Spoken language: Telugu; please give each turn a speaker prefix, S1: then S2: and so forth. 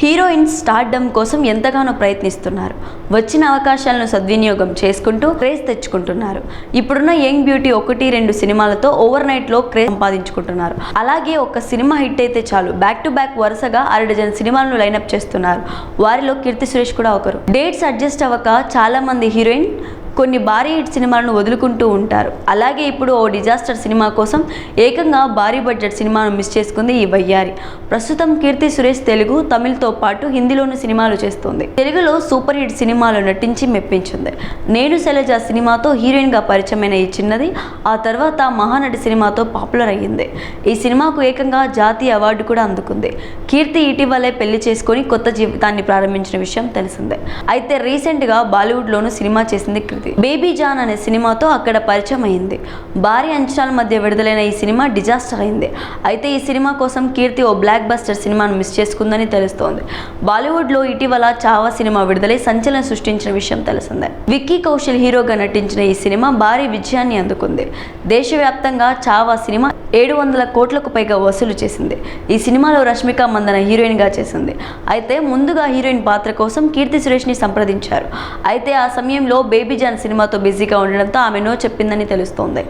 S1: హీరోయిన్ స్టార్డమ్ కోసం ఎంతగానో ప్రయత్నిస్తున్నారు. వచ్చిన అవకాశాలను సద్వినియోగం చేసుకుంటూ క్రేజ్ తెచ్చుకుంటున్నారు. ఇప్పుడున్న యంగ్ బ్యూటీ ఒకటి రెండు సినిమాలతో ఓవర్ నైట్లో క్రేజ్ సంపాదించుకుంటున్నారు. అలాగే ఒక సినిమా హిట్ అయితే చాలు. బ్యాక్ టు బ్యాక్ వరుసగా అర డజన్ సినిమాలను లైనప్ చేస్తున్నారు. వారిలో కీర్తి సురేష్ కూడా ఒకరు. డేట్స్ అడ్జస్ట్ అవ్వక చాలా మంది హీరోయిన్ కొన్ని భారీ హిట్ సినిమాలను వదులుకుంటూ ఉంటారు. అలాగే ఇప్పుడు ఓ డిజాస్టర్ సినిమా కోసం ఏకంగా భారీ బడ్జెట్ సినిమాను మిస్ చేసుకుంది ఈ వయ్యారి. ప్రస్తుతం కీర్తి సురేష్ తెలుగు తమిళ్తో పాటు హిందీలోను సినిమాలు చేస్తుంది. తెలుగులో సూపర్ హిట్ సినిమాలు నటించి మెప్పించింది. నేను శైలజ సినిమాతో హీరోయిన్గా పరిచయమైన ఈ చిన్నది ఆ తర్వాత మహానటి సినిమాతో పాపులర్ అయ్యింది. ఈ సినిమాకు ఏకంగా జాతీయ అవార్డు కూడా అందుకుంది. కీర్తి ఇటీవలే పెళ్ళి చేసుకొని కొత్త జీవితాన్ని ప్రారంభించిన విషయం తెలిసిందే. అయితే రీసెంట్గా బాలీవుడ్లోనూ సినిమా చేసింది కృతి బేబీ జాన్ అనే సినిమాతో అక్కడ పరిచయం అయింది భారీ అంచనాల మధ్య విడుదలైన ఈ సినిమా డిజాస్టర్ అయింది. అయితే ఈ సినిమా కోసం కీర్తి ఓ బ్లాక్ బస్టర్ సినిమాను మిస్ చేసుకుందని తెలుస్తోంది. బాలీవుడ్లో ఇటీవల చావా సినిమా విడుదలై సంచలనం సృష్టించిన విషయం తెలిసిందే. విక్కీ కౌశల్ హీరోగా నటించిన ఈ సినిమా భారీ విజయాన్ని అందుకుంది. దేశవ్యాప్తంగా చావా సినిమా ఏడు వందల కోట్లకు పైగా వసూలు చేసింది. ఈ సినిమాలో రష్మిక మందన హీరోయిన్గా చేసింది. అయితే ముందుగా హీరోయిన్ పాత్ర కోసం కీర్తి సురేష్ని సంప్రదించారు. అయితే ఆ సమయంలో బేబీ జాన్ సినిమాతో బిజీగా ఉండడంతో ఆమె నో చెప్పిందని తెలుస్తోంది.